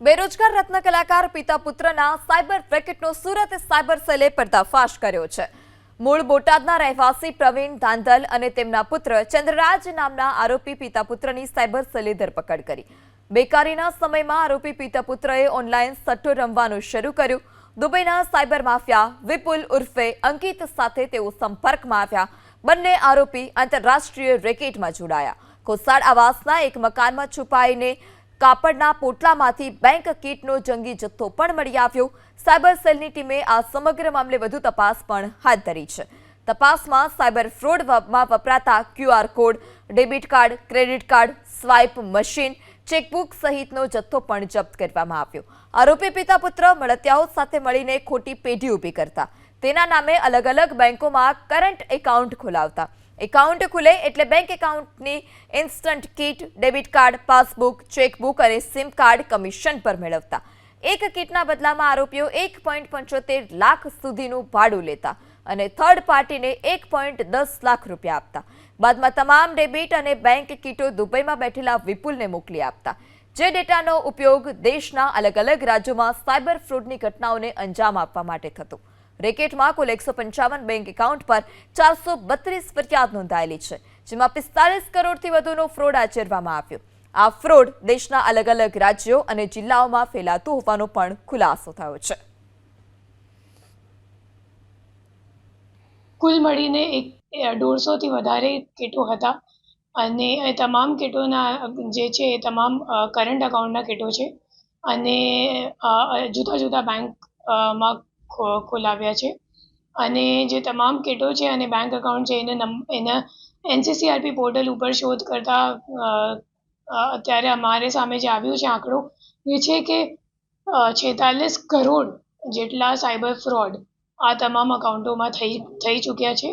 બેરોજગાર રત્ન કલાકાર પિતા પુત્રના સાયબર રેકેટનો સુરત સાયબર સેલે પર્દાફાશ કર્યો છે. મૂળ બોટાદના રહેવાસી પ્રવીણ ધાંધલ અને તેમના પુત્ર ચંદ્રરાજ નામના આરોપી પિતા પુત્રની સાયબર સેલે ધરપકડ કરી. બેકારીના સમયમાં આરોપી પિતા પુત્રએ ઓનલાઈન સટ્ટો રમવાનું શરૂ કર્યું. દુબઈના સાયબર માફિયા વિપુલ ઉર્ફે અંકિત સાથે તેઓ સંપર્કમાં આવ્યા. બંને આરોપી આંતરરાષ્ટ્રીય રેકેટમાં જોડાયા. કોસાડ આવાસના એક મકાનમાં છુપાઈને કાપડના પોટલામાંથી બેંક કીટનો જંગી જથ્થો પણ મળી આવ્યો. સાયબર સેલની ટીમે આ સમગ્ર મામલે વધુ તપાસ પણ હાથ ધરી છે. તપાસમાં સાયબર ફ્રોડમાં વપરાતા QR code, debit card, credit card, swipe machine, chequebook સહિતનો જથ્થો પણ જપ્ત કરવામાં આવ્યો. આરોપી પિતા પુત્ર મળતિયાઓ સાથે મળીને ખોટી પેઢી ઊભી કરતા. તેના નામે અલગ અલગ બેંકોમાં કરંટ એકાઉન્ટ ખોલાવતા. એકાઉન્ટ ખુલે એટલે બેંક એકાઉન્ટની instant kit debit card passbook chequebook અને સિમ કાર્ડ કમિશન પર મેળવતા. એક કીટના બદલામાં આરોપીઓ એક પોઈન્ટ પંચોતેર લાખ સુધીનું ભાડું લેતા અને થર્ડ પાર્ટીને એક પોઈન્ટ દસ લાખ રૂપિયા આપતા. બાદમાં તમામ ડેબિટ અને બેંક કીટો દુબઈમાં બેઠેલા વિપુલને મોકલી આપતા. જે ડેટાનો ઉપયોગ દેશના અલગ અલગ રાજ્યોમાં સાયબર ફ્રોડની ઘટનાઓને અંજામ આપવા માટે થતો. રેકેટમાં કુલ એકસો પંચાવન બેંક એકાઉન્ટ પર ચારસો બત્રીસ ફરિયાદ નોંધાયેલી છે, જેમાં પિસ્તાલીસ કરોડથી વધુનો ફ્રોડ આચરવામાં આવ્યો. આ ફ્રોડ દેશના અલગ અલગ રાજ્યો અને જિલ્લાઓમાં ફેલાતું હોવાનો પણ ખુલાસો થયો છે. કુલ મળીને એક દોઢસોથી વધારે કીટો હતા અને એ તમામ કીટોના, જે છે એ તમામ કરંટ અકાઉન્ટના કીટો છે અને જુદા જુદા બેંકમાં ખો- ખોલાવ્યા છે. અને જે તમામ કીટો છે અને બેંક એકાઉન્ટ છે, એને નમ, એના એનસીસીઆરપી પોર્ટલ ઉપર શોધ કરતાં અત્યારે અમારે સામે જે આવ્યું છે આંકડો, એ છે કે છેતાલીસ કરોડ જેટલા સાયબર ફ્રોડ આ તમામ અકાઉન્ટોમાં થઈ થઈ ચૂક્યા છે.